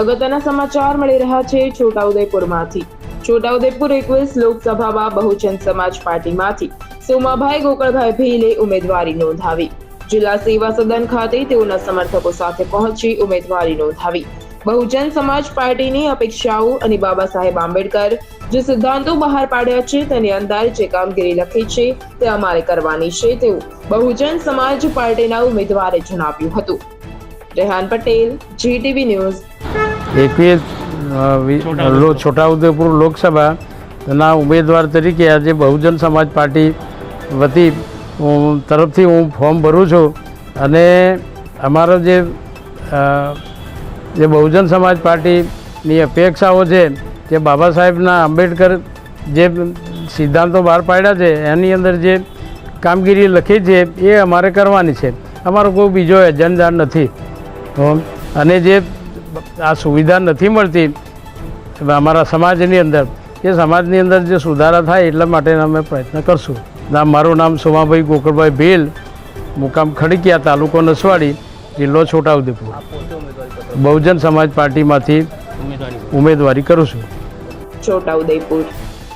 અગત્યના સમાચાર મળી રહ્યા છે છોટાઉદેપુરમાંથી. છોટાઉદેપુર એકવીસ લોકસભામાં બહુજન સમાજ પાર્ટીમાંથી સોમાભાઈ ગોકળભાઈ ભીલે ઉમેદવારી નોંધાવી. જિલ્લા સેવા સદન ખાતે તેઓના સમર્થકો સાથે પહોંચી ઉમેદવારી નોંધાવી. બહુજન સમાજ પાર્ટીની અપેક્ષાઓ અને બાબા સાહેબ આંબેડકર જે સિદ્ધાંતો બહાર પાડ્યા છે તેની અંદર જે કામગીરી લખી છે તે અમારે કરવાની છે તેવું બહુજન સમાજ પાર્ટીના ઉમેદવારે જણાવ્યું હતું. રેહાન પટેલ, જીટીવી ન્યૂઝ એકવીસ છોટાઉદેપુર લોકસભાના ઉમેદવાર તરીકે આજે બહુજન સમાજ પાર્ટી વતી તરફથી હું ફોર્મ ભરું છું. અને અમારો જે જે બહુજન સમાજ પાર્ટીની અપેક્ષાઓ છે જે બાબા સાહેબના આંબેડકર જે સિદ્ધાંતો બહાર પાડ્યા છે એની અંદર જે કામગીરી લખી છે એ અમારે કરવાની છે. અમારો કોઈ બીજો એજન્ડા નથી. અને જે આ સુવિધા નથી મળતી અમારા સમાજની અંદર. એ સમાજની અંદર જે સુધારા થાય એટલા માટે અમે પ્રયત્ન કરશું. ના મારું નામ સોમાભાઈ ગોકળભાઈ ભીલ મુકામ ખડકિયા તાલુકો નસવાડી જિલ્લો છોટાઉદેપુર. બહુજન સમાજ પાર્ટીમાંથી ઉમેદવારી કરું છું. છોટાઉદેપુર.